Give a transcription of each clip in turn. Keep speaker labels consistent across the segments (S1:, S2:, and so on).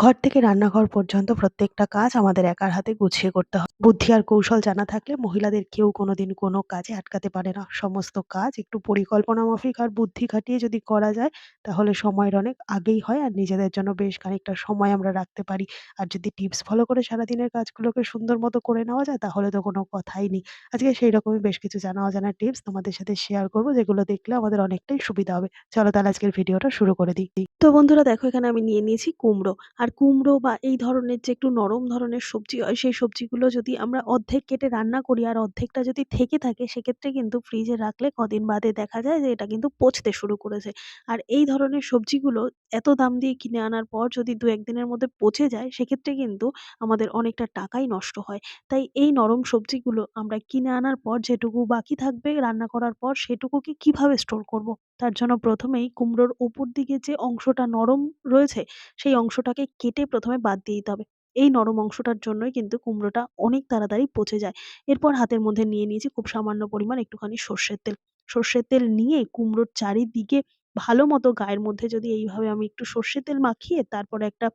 S1: ঘর থেকে রান্নাঘর পর্যন্ত প্রত্যেকটা কাজ আমাদের একার হাতে গুছিয়ে করতে হয় বুদ্ধি আর কৌশল জানা থাকলে মহিলাদের কেউ কোনোদিন কোনো কাজে আটকাতে পারে না। সমস্ত কাজ একটু পরিকল্পনা মাফিক আর বুদ্ধি খাটিয়ে যদি করা যায়, তাহলে সময়ের অনেক আগেই হয় আর নিজেদের জন্য বেশ খানিকটা সময় আমরা রাখতে পারি। আর যদি টিপস ফলো করে সারাদিনের কাজগুলোকে সুন্দর মতো করে নেওয়া যায়, তাহলে তো কোনো কথাই নেই। আজকে সেই রকমই বেশ কিছু জানা অজানা টিপস তোমাদের সাথে শেয়ার করব, যেগুলো দেখলে আমাদের অনেকটাই সুবিধা হবে। চলো তাহলে আজকের ভিডিওটা শুরু করে দিই। তো বন্ধুরা দেখো, এখানে আমি নিয়ে নিয়েছি কুমড়ো। আর কুমড়ো বা এই ধরনের যে একটু নরম ধরনের সবজি হয়, সেই সবজিগুলো যদি আমরা অর্ধেক কেটে রান্না করি আর অর্ধেকটা যদি থেকে থাকে, সেক্ষেত্রে কিন্তু ফ্রিজে রাখলে কদিন বাদে দেখা যায় যে এটা কিন্তু পচতে শুরু করেছে। আর এই ধরনের সবজিগুলো এত দাম দিয়ে কিনে আনার পর যদি দু একদিনের মধ্যে পচে যায়, সেক্ষেত্রে কিন্তু আমাদের অনেকটা টাকাই নষ্ট হয়। তাই এই নরম সবজিগুলো আমরা কিনে আনার পর যেটুকু বাকি থাকবে রান্না করার পর সেটুকুকে কীভাবে স্টোর করব। তার জন্য প্রথমেই কুমড়োর উপর দিকে যে অংশটা নরম রয়েছে, সেই অংশটাকে কেটে প্রথমে বাদ দিয়ে দিতে হবে। এই নরম অংশটার জন্যই কিন্তু কুমড়োটা অনেক তাড়াতাড়ি পচে যায়। এরপর হাতের মধ্যে নিয়ে নিয়েছি খুব সামান্য পরিমাণ একটুখানি সর্ষের তেল। সর্ষের তেল নিয়ে কুমড়োর চারিদিকে ভালো মতো গায়ের মধ্যে যদি এইভাবে আমি একটু সর্ষের তেল মাখিয়ে তারপরে একটা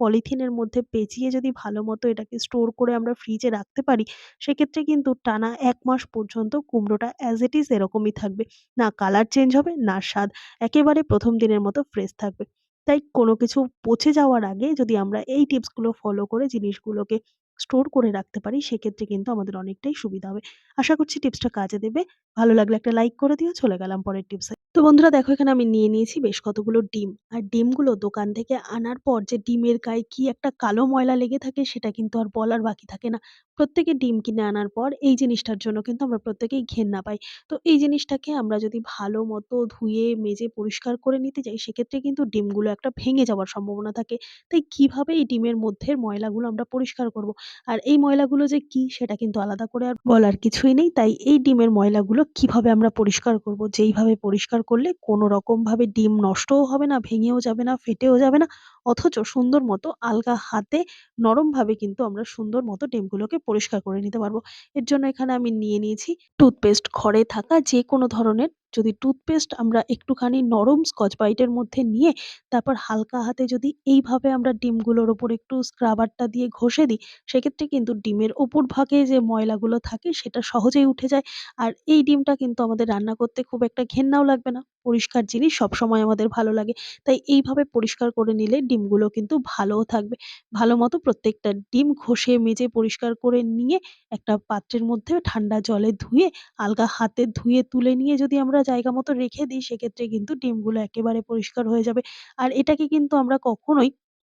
S1: পলিথিনের মধ্যে পেঁচিয়ে যদি ভালো মতো এটাকে স্টোর করে আমরা ফ্রিজে রাখতে পারি, সেক্ষেত্রে কিন্তু টানা এক মাস পর্যন্ত কুমড়োটা অ্যাজ ইট ইজ এরকমই থাকবে। না কালার চেঞ্জ হবে, না স্বাদ। একেবারে প্রথম দিনের মতো ফ্রেশ থাকবে। তাই কোনো কিছু পচে যাওয়ার আগে যদি আমরা এই টিপসগুলো ফলো করে জিনিসগুলোকে স্টোর করে রাখতে পারি, সেক্ষেত্রে কিন্তু আমাদের অনেকটাই সুবিধা হবে। আশা করছি টিপসটা কাজে দেবে। ভালো লাগলে একটা লাইক করে দিও। চলে গেলাম পরের টিপসে বন্ধুরা, দেখো এখানে আমি নিয়ে নিয়েছি বেশ কতগুলো ডিম। আর ডিমগুলো দোকান থেকে আনার পর যে ডিমের গায়ে কি একটা কালো ময়লা লেগে থাকে সেটা কিন্তু আর বলার বাকি থাকে না। প্রত্যেকে ডিম কিনে আনার পর এই জিনিসটার জন্য কিন্তু আমরা প্রত্যেকেই ঘেন্না পাই। তো এই জিনিসটাকে আমরা যদি ভালো মতো ধুয়ে, মেজে, পরিষ্কার করে নিতে যাই, সেক্ষেত্রে কিন্তু ডিমগুলো একটা ভেঙে যাওয়ার সম্ভাবনা থাকে। তাই কীভাবে এই ডিমের মধ্যের ময়লাগুলো আমরা পরিষ্কার করব? আর এই ময়লাগুলো যে কি সেটা কিন্তু আলাদা করে আর বলার কিছুই নেই। তাই এই ডিমের ময়লাগুলো কীভাবে আমরা পরিষ্কার করব? যেইভাবে পরিষ্কার করলে কোনো রকমভাবে ডিম নষ্টও হবে না, ভেঙেও যাবে না, ফেটেও যাবে না। অথচ সুন্দর মতো আলগা হাতে নরমভাবে কিন্তু আমরা সুন্দর মতো ডিমগুলোকে পরিষ্কার করে নিতে পারব। এর জন্য এখানে আমি নিয়ে নিয়েছি টুথপেস্ট ঘরে থাকা যে কোনো ধরনের যদি টুথপেস্ট আমরা একটুখানি নরম স্কচ ব্রাইটের মধ্যে নিয়ে তারপর হালকা হাতে যদি এইভাবে আমরা ডিমগুলোর ওপর একটু স্ক্রাবারটা দিয়ে ঘষে দিই, সেক্ষেত্রে কিন্তু ডিমের ওপর ভাগে যে ময়লাগুলো থাকে সেটা সহজেই উঠে যায়। আর এই ডিমটা কিন্তু আমাদের রান্না করতে খুব একটা ঘেন্নাও লাগবে না, পরিষ্কার জিনিস সবসময় আমাদের ভালো লাগে। তাই এইভাবে পরিষ্কার করে নিলে ডিমগুলো কিন্তু ভালোও থাকবে। ভালো মতো প্রত্যেকটা ডিম ঘষে মেজে পরিষ্কার করে নিয়ে একটা পাত্রের মধ্যে ঠান্ডা জলে ধুয়ে, আলগা হাতে ধুয়ে তুলে নিয়ে যদি আমরা জায়গা মতো রেখে দিই, সেক্ষেত্রে কিন্তু ডিমগুলো একেবারে পরিষ্কার হয়ে যাবে। আর এটাকে কিন্তু আমরা কখনোই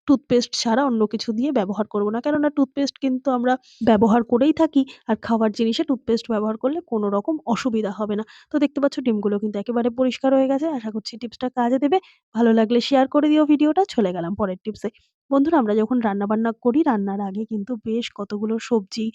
S1: টুথপেস্ট ছাড়া অন্য কিছু দিয়ে ব্যবহার করব না। কেননা টুথপেস্ট কিন্তু আমরা ব্যবহার করেই থাকি আর খাওয়ার জিনিসে টুথপেস্ট ব্যবহার করলে কোনো রকম অসুবিধা হবে না। তো দেখতে পাচ্ছ ডিমগুলো কিন্তু একেবারে পরিষ্কার হয়ে গেছে। আশা করছি টিপসটা কাজে দেবে। ভালো লাগলে শেয়ার করে দিও ভিডিওটা। চলে গেলাম পরের টিপসে। বন্ধুরা, আমরা যখন রান্নাবান্না করি, রান্নার আগে কিন্তু বেশ কতগুলো সবজি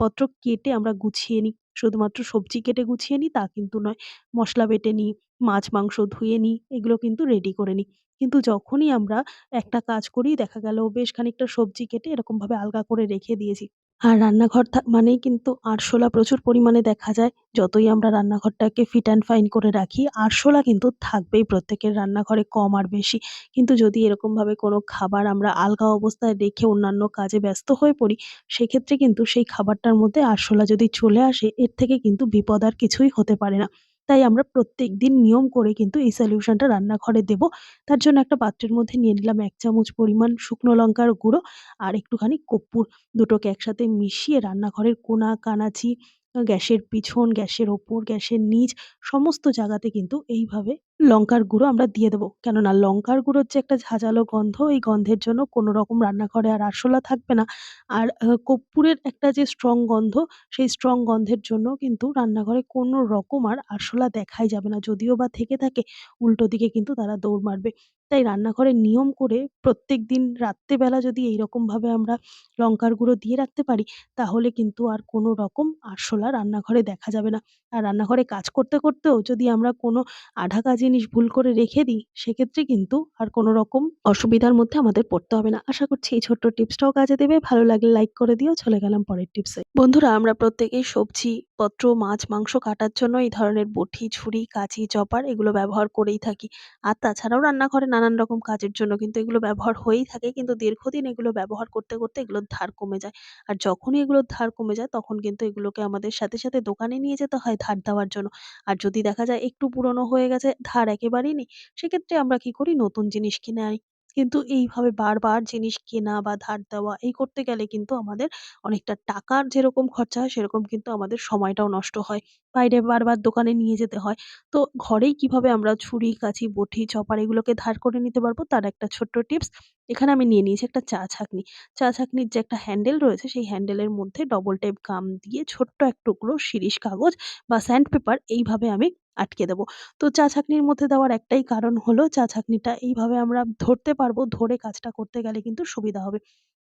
S1: পত্র কেটে আমরা গুছিয়ে নিই। শুধুমাত্র সবজি কেটে গুছিয়ে নিই তা কিন্তু নয়। মশলা বেটে নিই মাছ, মাংস ধুয়ে নিই এগুলো কিন্তু রেডি করে নিই কিন্তু যখনই আমরা একটা কাজ করি, দেখা গেল বেশ খানিকটা সবজি কেটে এরকমভাবে আলগা করে রেখে দিয়েছি। আর রান্নাঘর থা, মানেই কিন্তু আরশোলা প্রচুর পরিমাণে দেখা যায়। যতই আমরা রান্নাঘরটাকে ফিট অ্যান্ড ফাইন করে রাখি, আরশোলা কিন্তু থাকবেই প্রত্যেকের রান্নাঘরে কম আর বেশি। কিন্তু যদি এরকমভাবে কোনো খাবার আমরা আলগা অবস্থায় রেখে অন্যান্য কাজে ব্যস্ত হয়ে পড়ি, সেক্ষেত্রে কিন্তু সেই খাবারটার মধ্যে আরশোলা যদি চলে আসে, এর থেকে কিন্তু বিপদ আর কিছুই হতে পারে না। তাই আমরা প্রত্যেক দিন নিয়ম করে কিন্তু এই সলিউশনটা রান্নাঘরে দেব। তার জন্য একটা পাত্রের মধ্যে নিয়ে নিলাম এক চামচ পরিমাণ শুকনো লঙ্কার গুঁড়ো আর একটুখানি কপ্পুর দুটোকে একসাথে মিশিয়ে রান্নাঘরের কোনা, কানাচি, গ্যাসের পিছন, গ্যাসের ওপর, গ্যাসের নিচ সমস্ত জায়গাতে কিন্তু এইভাবে লঙ্কার গুঁড়ো আমরা দিয়ে দেবো। কেননা লঙ্কার গুঁড়োর যে একটা ঝাঁঝালো গন্ধ, এই গন্ধের জন্য কোনো রকম রান্নাঘরে আর আরশোলা থাকবে না। আর কর্পূরের একটা যে স্ট্রং গন্ধ, সেই স্ট্রং গন্ধের জন্য কিন্তু রান্নাঘরে কোনো রকম আর আরশোলা দেখাই যাবে না। যদিও বা থেকে থাকে, উল্টো দিকে কিন্তু তারা দৌড় মারবে। তাই রান্নাঘরে নিয়ম করে প্রত্যেক দিন রাত্রেবেলা যদি এইরকমভাবে আমরা লঙ্কার গুঁড়ো দিয়ে রাখতে পারি, তাহলে কিন্তু আর কোনো রকম আরশোলা রান্নাঘরে দেখা যাবে না। আর রান্নাঘরে কাজ করতে করতেও যদি আমরা কোনো আঢাকা জিনিস ভুল করে রেখে দিই, সেক্ষেত্রে কিন্তু আর কোনো রকম অসুবিধার মধ্যে আমাদের পড়তে হবে না। আশা করছি এই ছোট্ট টিপসটাও কাজে দেবে। ভালো লাগলে লাইক করে দিও। চলে গেলাম পরের টিপসে। বন্ধুরা, আমরা প্রত্যেকেই সবজি জিনিসপত্র মাছ মাংস কাটার জন্য এই ধরনের বটি, ছুরি, কাঁচি, চপার এগুলো ব্যবহার করেই থাকি। আর তাছাড়াও রান্নাঘরে নানান রকম কাজের জন্য কিন্তু এগুলো ব্যবহার হয়েই থাকে। কিন্তু দীর্ঘদিন এগুলো ব্যবহার করতে, করতে এগুলোর ধার কমে যায়। আর যখনই এগুলোর ধার কমে যায় তখন কিন্তু এগুলোকে আমাদের সাথে, সাথে দোকানে নিয়ে যেতে হয় ধার দেওয়ার জন্য। আর যদি দেখা যায় একটু পুরনো হয়ে গেছে, ধার একেবারেই নেই, সেক্ষেত্রে আমরা কি করি নতুন জিনিস কিনে আনি। কিন্তু এইভাবে বারবার জিনিস কেনা বা ধার দেওয়া এই করতে গেলে কিন্তু আমাদের অনেকটা টাকার যেরকম খরচা হয় সেরকম কিন্তু আমাদের সময়টাও নষ্ট হয়। বাইরে বারবার দোকানে নিয়ে যেতে হয়। তো ঘরেই কীভাবে আমরা ছুরি, কাঁচি, বটি, চপার এগুলোকে ধার করে নিতে পারব তার একটা ছোট্ট টিপস। এখানে আমি নিয়ে নিয়েছি একটা চা ছাঁকনি। চা ছাঁকনির যে একটা হ্যান্ডেল রয়েছে সেই হ্যান্ডেলের মধ্যে ডবল টেপ গাম দিয়ে ছোট্ট এক টুকরো শিরিষ কাগজ বা স্যান্ড পেপার এইভাবে আমি আটকে দেবো। তো চা ছাঁকনির মধ্যে দেওয়ার একটাই কারণ হলো চা ছাঁকনিটা এইভাবে আমরা ধরতে পারব, ধরে কাজটা করতে গেলে কিন্তু সুবিধা হবে।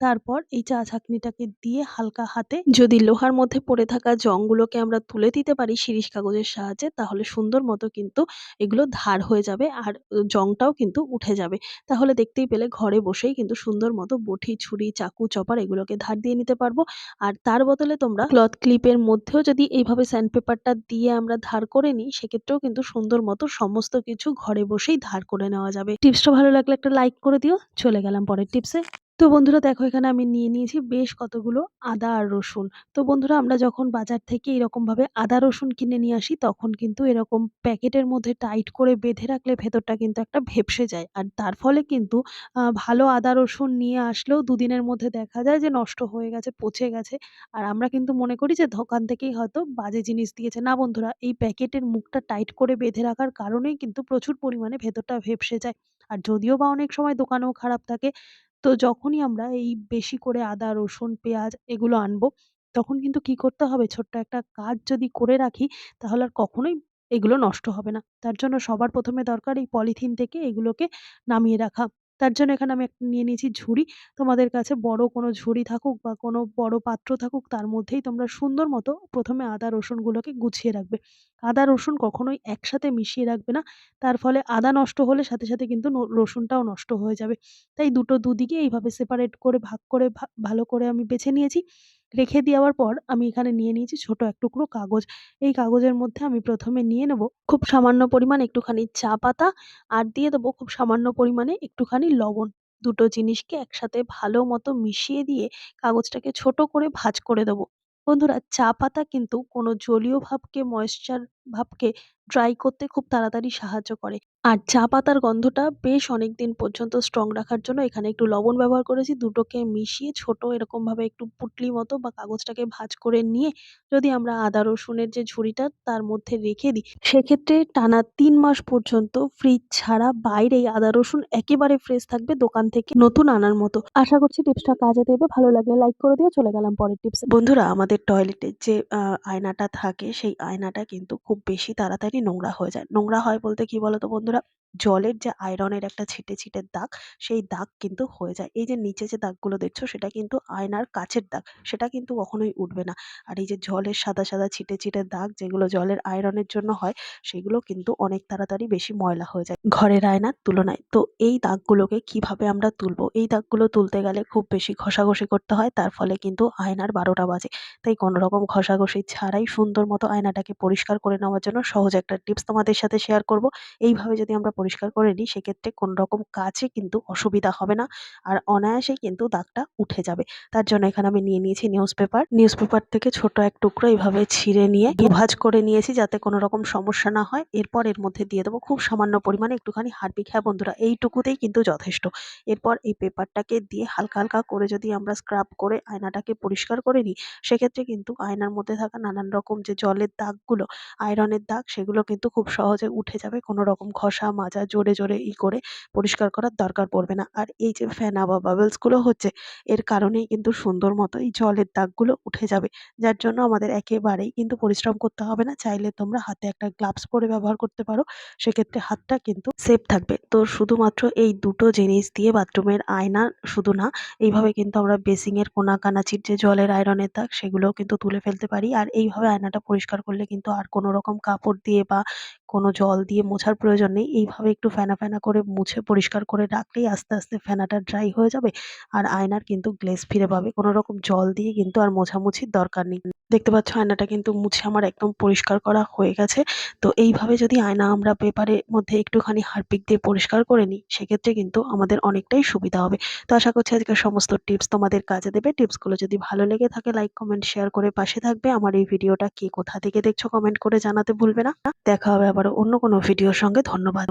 S1: তারপর এই চা ছাঁকনিটাকে দিয়ে হালকা হাতে যদি লোহার মধ্যে পড়ে থাকা জংগুলোকে আমরা তুলে দিতে পারি শিরিষ কাগজের সাহায্যে তাহলে সুন্দর মতো কিন্তু এগুলো ধার হয়ে যাবে আর জংটাও কিন্তু উঠে যাবে। তাহলে দেখতেই পেলে ঘরে বসেই কিন্তু সুন্দর মতো বটি, ছুরি, চাকু, চপার এগুলোকে ধার দিয়ে নিতে পারব। আর তার বদলে তোমরা ক্লথ ক্লিপের মধ্যেও যদি এইভাবে স্যান্ড পেপারটা দিয়ে আমরা ধার করে নিই সেক্ষেত্রেও কিন্তু সুন্দর মতো সমস্ত কিছু ঘরে বসেই ধার করে নেওয়া যাবে। টিপসটা ভালো লাগলে একটা লাইক করে দিও। চলে গেলাম পরের টিপসে। তো বন্ধুরা দেখো এখানে আমি নিয়ে নিয়েছি বেশ কতগুলো আদা আর রসুন। তো বন্ধুরা আমরা যখন বাজার থেকে এরকমভাবে আদা রসুন কিনে নিয়ে আসি তখন কিন্তু এরকম প্যাকেটের মধ্যে টাইট করে বেঁধে রাখলে ভেতরটা কিন্তু একটা ভেপসে যায়। আর তার ফলে কিন্তু ভালো আদা রসুন নিয়ে আসলেও দুদিনের মধ্যে দেখা যায় যে নষ্ট হয়ে গেছে, পচে গেছে। আর আমরা কিন্তু মনে করি যে দোকান থেকেই হয়তো বাজে জিনিস দিয়েছে। না বন্ধুরা এই প্যাকেটের মুখটা টাইট করে বেঁধে রাখার কারণেই কিন্তু প্রচুর পরিমাণে ভেতরটা ভেপসে যায়। আর যদিও বা অনেক সময় দোকানেও খারাপ থাকে তো যখনই আমরা এই বেশি করে আদা, রসুন, পেঁয়াজ এগুলো আনব, তখন কিন্তু কি করতে হবে ছোট্ট একটা কাজ যদি করে রাখি তাহলে আর কখনোই এগুলো নষ্ট হবে না। তার জন্য সবার প্রথমে দরকার এই পলিথিন থেকে এগুলোকে নামিয়ে রাখা। তার জন্য এখানে আমি একটা নিয়ে নিয়েছি ঝুড়ি। তোমাদের কাছে বড় কোনো ঝুড়ি থাকুক বা কোনো বড় পাত্র থাকুক তার মধ্যেই তোমরা সুন্দর মতো ১ম এ আদা রসুনগুলোকে গুছিয়ে রাখবে। আদা রসুন কখনোই একসাথে মিশিয়ে রাখবে না। তার ফলে আদা নষ্ট হলে সাথে, সাথে কিন্তু রসুনটাও নষ্ট হয়ে যাবে। তাই দুটো দুদিকে এইভাবে সেপারেট করে ভাগ করে ভালো করে আমি বেছে নিয়েছি। রেখে দেওয়ার পর আমি এখানে নিয়ে নিয়েছি ছোট এক টুকরো কাগজ। এই কাগজের মধ্যে আমি প্রথমে নিয়ে নেব খুব সামান্য পরিমাণ একটুখানি চা পাতা আর দিয়ে দেবো খুব সামান্য পরিমাণে একটুখানি লবণ। দুটো জিনিসকে একসাথে ভালো মতো মিশিয়ে দিয়ে কাগজটাকে ছোট করে ভাঁজ করে দেবো। বন্ধুরা, চা পাতা কিন্তু কোনো জলীয় ভাবকে ময়েশ্চার ভাবকে ড্রাই করতে খুব তাড়াতাড়ি সাহায্য করে। আর চা পাতার গন্ধটা বেশ অনেকদিন পর্যন্ত স্ট্রং রাখার জন্য এখানে একটু লবণ ব্যবহার করেছি। দুটোকে মিশিয়ে ছোট এরকমভাবে একটু পুঁটলি মতো বা কাগজটাকে ভাঁজ করে নিয়ে যদি আমরা আদা রসুনের যে ঝুড়িটা তার মধ্যে রেখে দিই, সেক্ষেত্রে টানা তিন মাস পর্যন্ত ফ্রিজ ছাড়া বাইরেই আদা রসুন একেবারে ফ্রেশ থাকবে দোকান থেকে নতুন আনার মতো। আশা করছি টিপসটা কাজে দেবে। ভালো লাগলে লাইক করে দিয়ে চলে গেলাম পরের টিপস বন্ধুরা আমাদের টয়লেটের যে আয়নাটা থাকে সেই আয়নাটা কিন্তু খুব বেশি তাড়াতাড়ি নোংরা হয়ে যায়। নোংরা হয় বলতে কি বলো তো বন্ধুরা? জলের যে আয়রনের একটা ছিটে, ছিটে দাগ সেই দাগ কিন্তু হয়ে যায়। এই যে নিচে যে দাগগুলো দেখছ সেটা কিন্তু আয়নার কাচের দাগ। সেটা কিন্তু কখনোই উঠবে না। আর এই যে জলের সাদা, সাদা ছিটে, ছিটে দাগ যেগুলো জলের আয়রনের জন্য হয় সেগুলো কিন্তু অনেক তাড়াতাড়ি বেশি ময়লা হয়ে যায় ঘরের আয়নার তুলনায়। তো এই দাগগুলোকে কীভাবে আমরা তুলবো? এই দাগগুলো তুলতে গেলে খুব বেশি ঘষাঘষি করতে হয় তার ফলে কিন্তু আয়নার বারোটা বাজে। তাই কোনো রকম ঘষাঘষি ছাড়াই সুন্দর মতো আয়নাটাকে পরিষ্কার করে নেওয়ার জন্য সহজ একটা টিপস তোমাদের সাথে শেয়ার করব। এইভাবে যদি আমরা পরিষ্কার করে নিই সেক্ষেত্রে কোনো রকম কাচে কিন্তু অসুবিধা হবে না। আর অনায়াসেই কিন্তু দাগটা উঠে যাবে। তার জন্য এখানে আমি নিয়ে নিয়েছি নিউজ পেপার। নিউজ পেপার থেকে ছোট এক টুকরো এভাবে ছিঁড়ে নিয়ে দুভাঁজ করে নিয়েছি যাতে কোনো রকম সমস্যা না হয়। এরপর এর মধ্যে দিয়ে দেবো খুব সামান্য পরিমাণে একটুখানি হারপিক। হ্যাঁ বন্ধুরা এইটুকুতেই কিন্তু যথেষ্ট। এরপর এই পেপারটাকে দিয়ে হালকা, হালকা করে যদি আমরা স্ক্রাব করে আয়নাটাকে পরিষ্কার করে নিই সেক্ষেত্রে কিন্তু আয়নার মধ্যে থাকা নানান রকম যে জলের দাগগুলো, আয়রনের দাগ সেগুলো কিন্তু খুব সহজে উঠে যাবে। কোনো রকম ঘষা মাজা জোরে, জোরে ই করে পরিষ্কার করার দরকার পড়বে না। আর এই যে ফেনা বা বাবলসগুলো হচ্ছে এর কারণেই কিন্তু সুন্দর মতো এই জলের দাগগুলো উঠে যাবে। যার জন্য আমাদের একেবারেই কিন্তু পরিশ্রম করতে হবে না। চাইলে তোমরা হাতে একটা গ্লাভস পরে ব্যবহার করতে পারো। সেক্ষেত্রে হাতটা কিন্তু সেফ থাকবে। তো শুধুমাত্র এই দুটো জিনিস দিয়ে বাথরুমের আয়না শুধু না এইভাবে কিন্তু আমরা বেসিনের কোনা কানাচির যে জলের আয়রনের দাগ সেগুলোও কিন্তু তুলে ফেলতে পারি। আর এইভাবে আয়নাটা পরিষ্কার করলে কিন্তু আর কোনো রকম কাপড় দিয়ে বা কোনো জল দিয়ে মোছার প্রয়োজন নেই। এইভাবে একটু ফেনা ফেনা করে মুছে পরিষ্কার করে রাখলেই আস্তে আস্তে ফেনাটা ড্রাই হয়ে যাবে আর আয়নার কিন্তু গ্লেজ ফিরে পাবে। কোনো রকম জল দিয়ে কিন্তু আর মোছামুছির দরকার নেই। দেখতে পাচ্ছ আয়নাটা কিন্তু মুছে আমার একদম পরিষ্কার করা হয়ে গেছে। তো এইভাবে যদি আয়না আমরা পেপারের মধ্যে একটুখানি হারপিক দিয়ে পরিষ্কার করে নিই, সেক্ষেত্রে কিন্তু আমাদের অনেকটাই সুবিধা হবে। তো আশা করছি আজকের সমস্ত টিপস তোমাদের কাজে দেবে। টিপসগুলো যদি ভালো লেগে থাকে লাইক কমেন্ট শেয়ার করে পাশে থাকবে। আমার এই ভিডিওটা কে কোথা থেকে দেখছ কমেন্ট করে জানাতে ভুলবে না। দেখা হবে আবার অন্য কোনো ভিডিওর সঙ্গে ধন্যবাদ।